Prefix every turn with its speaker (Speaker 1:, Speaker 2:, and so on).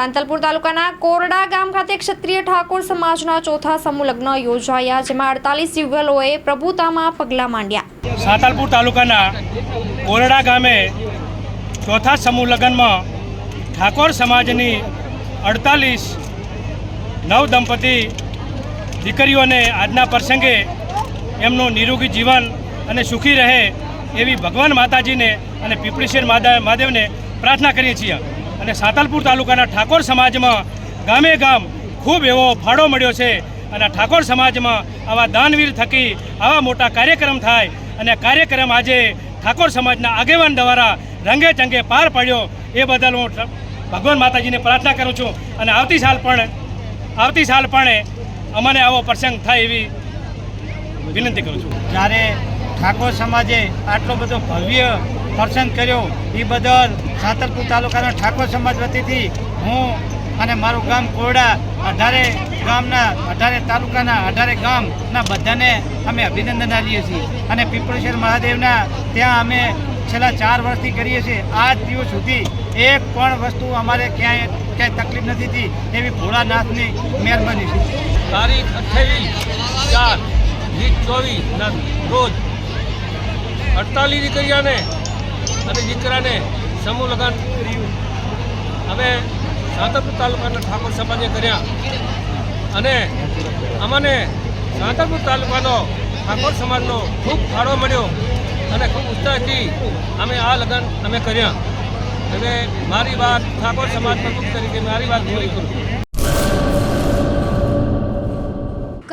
Speaker 1: સાંતલપુર તાલુકાના કોરડા ગામ ખાતે ક્ષત્રિય ઠાકોર સમાજના ચોથા સમૂહ લગ્ન યોજાયા, જેમાં અડતાલીસ યુગલોએ પ્રભુતામાં પગલાં માંડ્યા.
Speaker 2: સાંતલપુર તાલુકાના કોરડા ગામે ચોથા સમૂહ લગ્નમાં ઠાકોર સમાજની અડતાલીસ નવ દંપતી દીકરીઓને આજના પ્રસંગે એમનું નિરોગી જીવન અને સુખી રહે એવી ભગવાન માતાજીને અને પીપળીશ્વર માદા, મહાદેવને પ્રાર્થના કરીએ છીએ. અને સાતલપુર તાલુકાના ઠાકોર સમાજમાં ગામે ગામ ખૂબ એવો ફાળો મળ્યો છે અને ઠાકોર સમાજમાં આવા દાનવીર થકી આવા મોટા કાર્યક્રમ થાય અને કાર્યક્રમ આજે ઠાકોર સમાજના આગેવાન દ્વારા રંગે ચંગે પાર પાડ્યો, એ બદલ હું ભગવાન માતાજીને પ્રાર્થના કરું છું. અને આવતી સાલ પણ, આવતી સાલ પણ અમને આવો પ્રસંગ થાય એવી વિનંતી કરું છું.
Speaker 3: જ્યારે ઠાકોર સમાજે આટલો બધો ભવ્ય પ્રસંગ કર્યો. એ બદલ સાતરપુર તાલુકાના ઠાકોર સમાજ વતીથી હું અને મારું ગામ કોરડા અઢારે ગામના, અઢારે તાલુકાના, અઢારે ગામના બધાને અમે અભિનંદન આપીએ છીએ. અને પીપળેશ્વર મહાદેવના ત્યાં અમે છેલ્લા ચાર વર્ષથી કરીએ છીએ. આજ દિવસ સુધી એક પણ વસ્તુ અમારે ક્યાંય ક્યાંય તકલીફ નથી થઈ એવી ભોળાનાથની મહેરબાની છે.
Speaker 4: તારીખ અઠ્યાવીસ ચાર વીસ ચોવીસ રોજ અડતાલીસ દીકરીયાને અને દીકરાને સમૂહ લગ્ન અમે સાતરપુર તાલુકાના ઠાકોર સમાજે કર્યા. અને અમને સાતરપુર તાલુકાનો ઠાકોર સમાજનો ખૂબ ફાળો મળ્યો અને ખૂબ ઉત્સાહથી અમે આ લગ્ન અમે કર્યા. અને મારી વાત ઠાકોર સમાજ પ્રમુખ તરીકે મારી વાત પૂરી કરું.